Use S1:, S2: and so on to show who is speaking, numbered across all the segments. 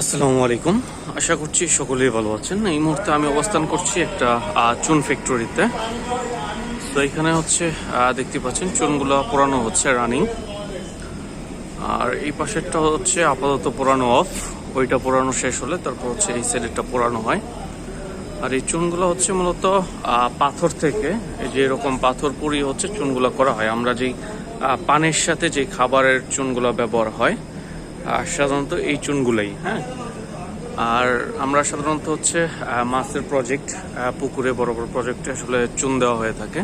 S1: আসসালামু আলাইকুম। আশা করছি সকলেই ভালো আছেন। এই মুহূর্তে আমি অবস্থান করছি একটা চুন ফ্যাক্টরিতে। তো এখানে হচ্ছে দেখতে পাচ্ছেন চুনগুলো পোড়ানো হচ্ছে রানিং আর এই পাশেরটা হচ্ছে আপাতত পোড়ানো অফ ওইটা পোড়ানো শেষ হলে তারপর হচ্ছে এই সাইডেরটা পোড়ানো হয়। আর এই চুনগুলো হচ্ছে মূলত পাথর থেকে যে এরকম পাথর পুড়িয়ে হচ্ছে চুনগুলো করা হয়। আমরা যেই পানের সাথে যে খাবারের চুনগুলো ব্যবহার হয় সাধারণত এই চুনগুলোই হ্যাঁ? আর আমরা সাধারণত হচ্ছে মাছের প্রজেক্ট পুকুরে বড় বড় প্রজেক্টে আসলে চুন দেওয়া হয়ে থাকে।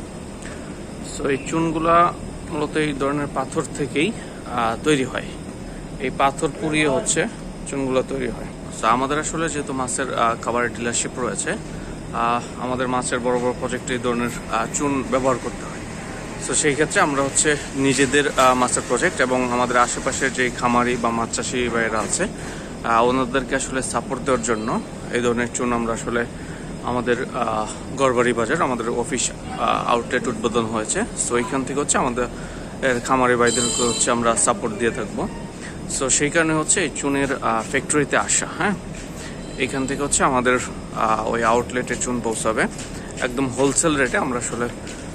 S1: সো এই চুনগুলা মূলত এই ধরনের পাথর থেকেই তৈরি হয়। এই পাথর পুড়িয়ে হচ্ছে, চুনগুলো তৈরি হয়। সো আমাদের আসলে যেহেতু মাছের খাবারের ডিলারশিপ রয়েছে আমাদের মাছের বড় বড় প্রজেক্টে এই ধরনের চুন ব্যবহার করতে হয়। সো সেই ক্ষেত্রে আমরা হচ্ছে নিজেদের মাছের প্রজেক্ট এবং আমাদের আশেপাশের যে খামারি বা মাছ চাষি ভাইয়েরা আছে ওনাদেরকে আসলে সাপোর্ট দেওয়ার জন্য এই ধরনের চুন আমরা আসলে আমাদের গড়বাড়ি বাজার, আমাদের অফিস আউটলেট উদ্বোধন হয়েছে। সো এইখান থেকে হচ্ছে আমাদের খামারি ভাইদেরকে হচ্ছে আমরা সাপোর্ট দিয়ে থাকব। সো সেই কারণে হচ্ছে এই চুনের ফ্যাক্টরিতে আসা হ্যাঁ? এইখান থেকে হচ্ছে আমাদের ওই আউটলেটে চুন পৌঁছাবে। একদম হোলসেল রেটে আমরা আসলে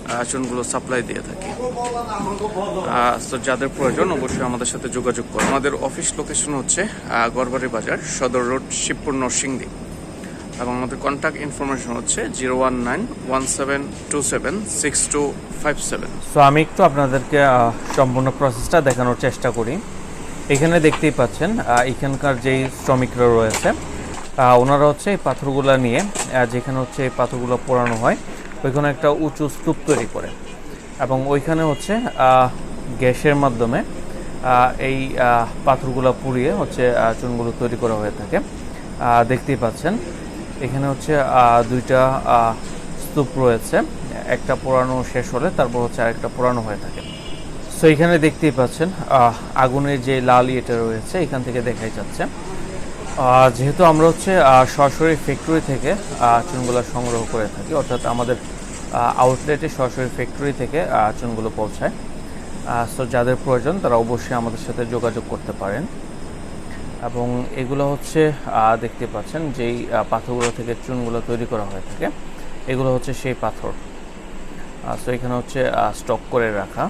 S1: আহ, চুনগুলো সাপ্লাই দিয়ে থাকি। তো যাদের প্রয়োজন অবশ্যই আমাদের সাথে যোগাযোগ করুন। আমাদের অফিস লোকেশন হচ্ছে গড়বাড়ি বাজার সদর রোড শিবপুর নরসিংদী। এবং আমাদের কন্ট্যাক্ট ইনফরমেশন হচ্ছে zero one nine one seven two seven six two five seven
S2: so আমি একটু আপনাদেরকে সম্পূর্ণ প্রসেসটা দেখানোর চেষ্টা করি। এখানে দেখতেই পাচ্ছেন এখানকার যেই শ্রমিকরা রয়েছে ওনারা হচ্ছে এই পাথরগুলো নিয়ে যেখানে হচ্ছে এই পাথরগুলো পোড়ানো হয়। ওইখানে একটা উঁচু স্তূপ তৈরি করে। এবং ওইখানে হচ্ছে গ্যাসের মাধ্যমে এই পাথরগুলো পুড়িয়ে হচ্ছে চুনগুলো তৈরি করা হয়ে থাকে। দেখতেই পাচ্ছেন, এখানে হচ্ছে দুইটা স্তূপ রয়েছে। একটা পোড়ানো শেষ হলে তারপর হচ্ছে আরেকটা পোড়ানো হয়ে থাকে। সো, এখানে দেখতেই পাচ্ছেন আগুনের যে লাল ইয়েটা রয়েছে, এখান থেকে দেখাই যাচ্ছে। যেহেতু আমরা হচ্ছে সরাসরি ফ্যাক্টরি থেকে চুনগুলো সংগ্রহ করে থাকি, অর্থাৎ আমাদের আউটলেটে সরাসরি ফ্যাক্টরি থেকে চুনগুলো পৌঁছায়। সো যাদের প্রয়োজন, তারা অবশ্যই আমাদের সাথে যোগাযোগ করতে পারেন। এবং এগুলো হচ্ছে দেখতে পাচ্ছেন যেই পাথরগুলো থেকে চুনগুলো তৈরি করা হয়ে থাকে, এগুলো হচ্ছে সেই পাথর। সো এখানে হচ্ছে স্টক করে রাখা।